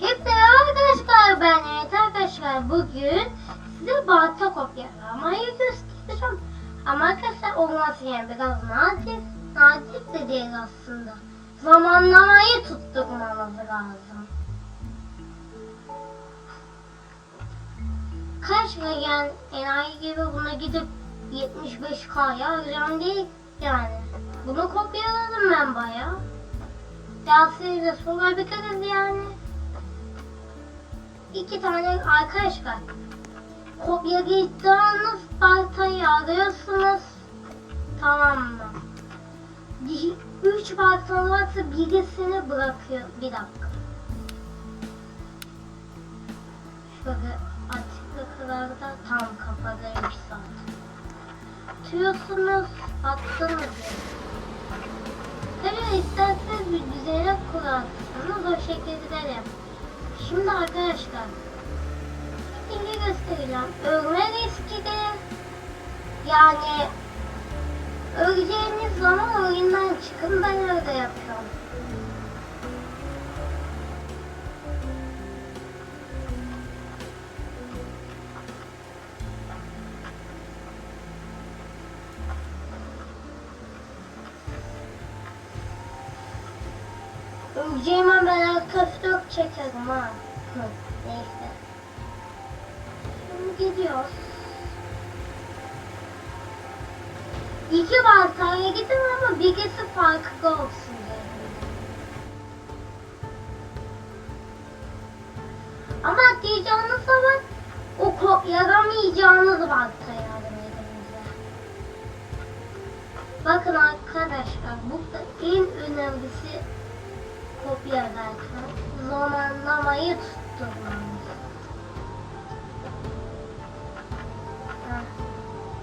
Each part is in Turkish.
Hep arkadaşlar ben evet arkadaşlar bugün size balta kopyalamayı göstereceğim. Ama arkadaşlar olması yani biraz nadir. Nadir de değil aslında. Zamanlamayı tutturmamız lazım. Kaç yani enayi gibi buna gidip 75K'ya harcam değil yani. Bunu kopyaladım ben bayağı. Dersleri sonra bakarız yani. İki tane arkadaşlar. Kopyalayacağınız baltayı arıyorsunuz. Tamam mı? Üç balta varsa birisini bırakıyor. Bir dakika. Şöyle açıklıklarda tam kafadaymış zaten. Tutuyorsunuz, attınız. Tabii isterseniz bir düzene kurarsınız o şekilde de yap. Şimdi arkadaşlar şimdi göstereceğim. Ölme riski de yani öleceğiniz zaman oyundan çıkın ben öyle yapıyorum. Öleceğime ben köfte çekerim ha. Neyse. Şimdi gidiyoruz. İki baltaya gidin ama birisi farklı olsun dedim. Ama atlayacağınız zaman o kopyalamayacağınız baltaya yardım edin bize. Bakın arkadaşlar burada en önemlisi kopya ederken zamanlamayı tutturmamız.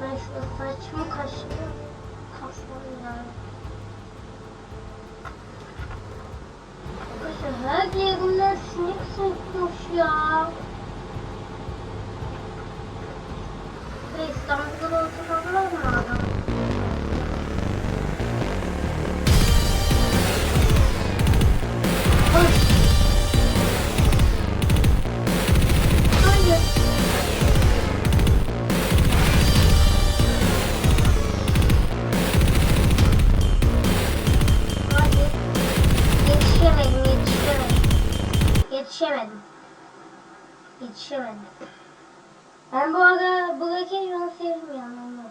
Ben şu saçımı kaşıyorum. Kaslarım Arkadaşlar her yerimden sinek sokmuş ya. Yetişemedim. Yetişemedim. Ben bu arada Blackhaven'ı sevmiyorum ama.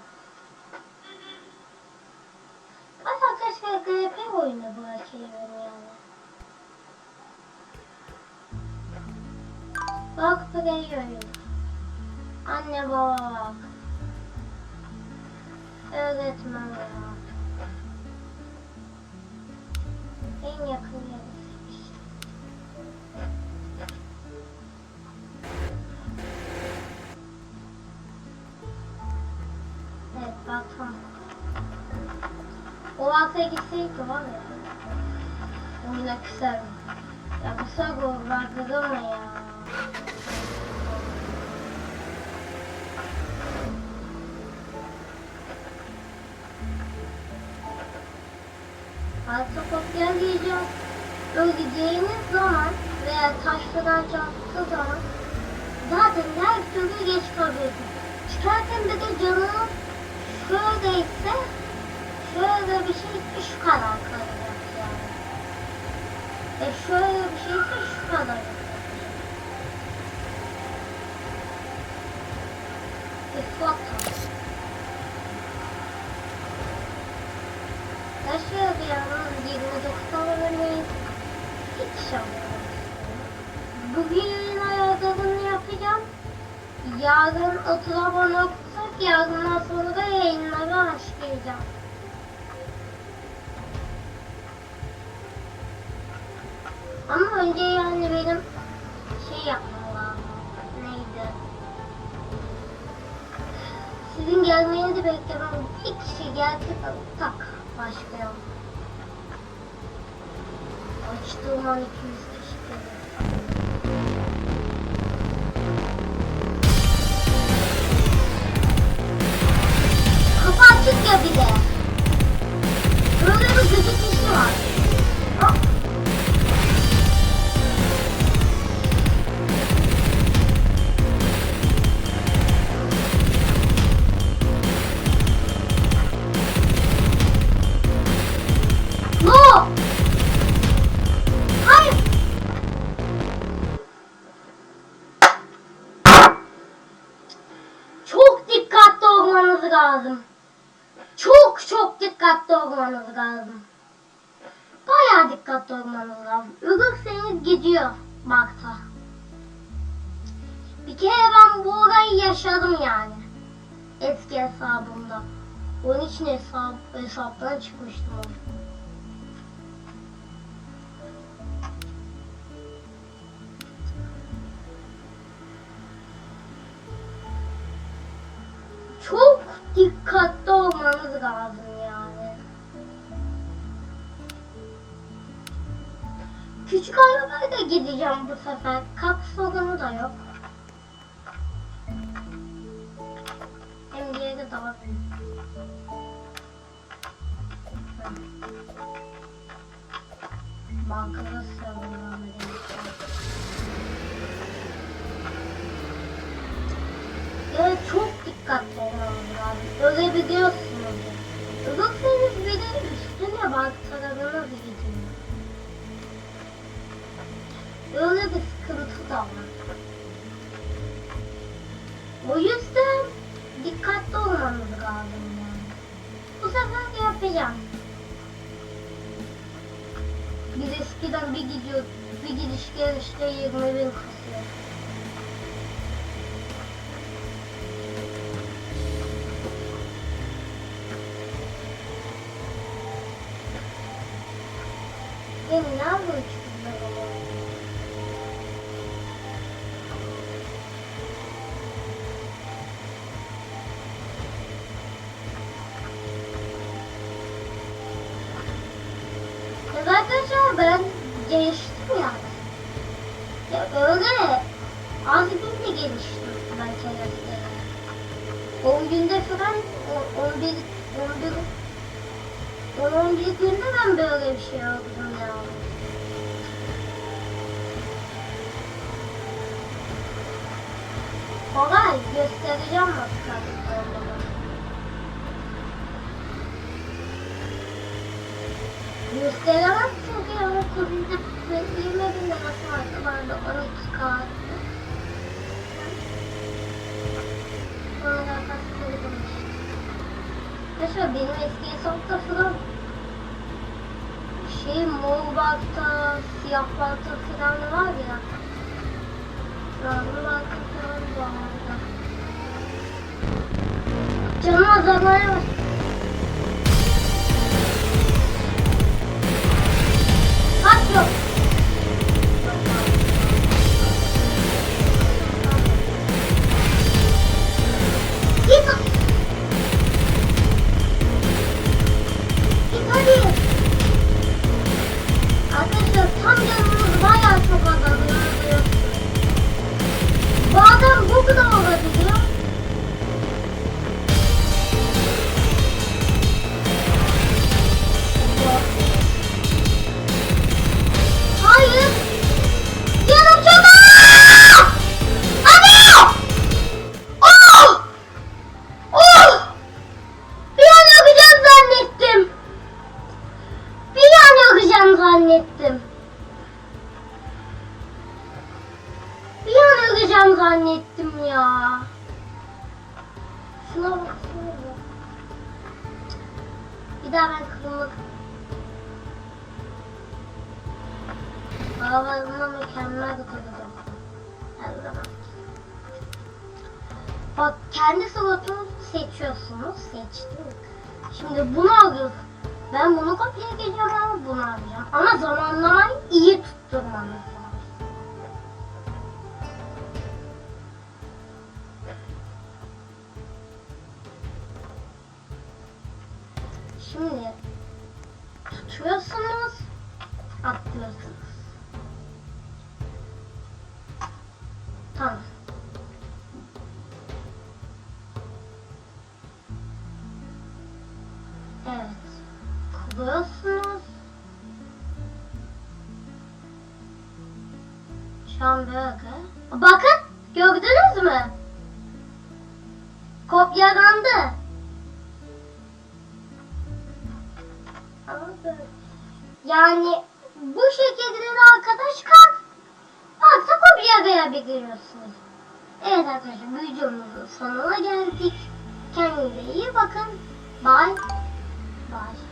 Ama arkadaşlar GP oyunu Blackhaven yani. Bak play oyunu. Anne bak. Öğretmen bak. En yakın O alta gitseydi var ya. Oyuna küserim. Ya bu sago vardı ama ya. Alta kopya diyeceğim. Öleceğiniz zaman veya taşladan çarptığı zaman zaten her türlü geç kalıyorsunuz. Çıkarken bir de canınız şöyleyse şöyle bir şey şu kadar kalacak yani. E şöyle bir şeyse şu kadar. E foto. Yaşıyor bir yalnız 29 aboneyiz. Hiç şanlıyorum. Bugün ayarlarını yapacağım. Yarın 30 abone olursak yarından sonra da yayınları başlayacağım. Ama önce yani benim şey yapmam lazım. Neydi? Sizin gelmenizi beklemem. Bir kişi geldi tak başlayalım. Açtığım an 200 kişi geliyor. Kapı açık bir de. Lazım. Çok çok dikkatli olmanız lazım. Bayağı dikkatli olmanız lazım. Ölürseniz gidiyor Mart'a. Bir kere ben bu olayı yaşadım yani. Eski hesabımda. Onun için hesap, hesaptan çıkmıştım. o. gideceğim bu sefer. Kap sorunu da yok. Hem diğeri daha büyük. Bankada sığınmam Evet çok dikkatli olmamız lazım. Ölebiliyorsunuz. Ölürseniz bile üstüne baktığınız gidiyor. Öyle bir sıkıntı var. O yüzden dikkatli olmamız lazım yani. Bu sefer yapacağım. Biz eskiden bir gidiyor, bir gidiş gelişte 20 bin kasıyor. Benim nerede uçtum Ya arkadaşlar ben geliştim yani. Ya öyle az günde geliştim ben çevresi. 10 günde falan o- 11 11 10 11 günde ben böyle bir şey oldum ya. Kolay göstereceğim nasıl. Gösteremez çünkü yani kurulda 20 bin lirası vardı vardı 12 kağıt. Sonra da kastırdım işte. Mesela benim eski hesapta falan şey mor balta, siyah balta falan var ya. Mavi balta falan vardı. Canım azalmaya başladı. Bazen bu kadar olabiliyor. Hayır. Bir daha ben kırmızı Havalarına mükemmel tutacağım. Her zaman. Bak kendi slotunuzu seçiyorsunuz. Seçtim. Şimdi bunu alıyoruz. Ben bunu kopyalayacağım ama bunu alacağım. Ama zamanlamayı iyi tutturmanız lazım. Tamam. Evet. Kuruyorsunuz. Şu an böyle. Bakın gördünüz mü? Kopyalandı. Yani bu şekilde de arkadaşlar varsa kopya verebiliyorsunuz. Evet arkadaşlar videomuzun sonuna geldik. Kendinize iyi bakın. Bye. Bye.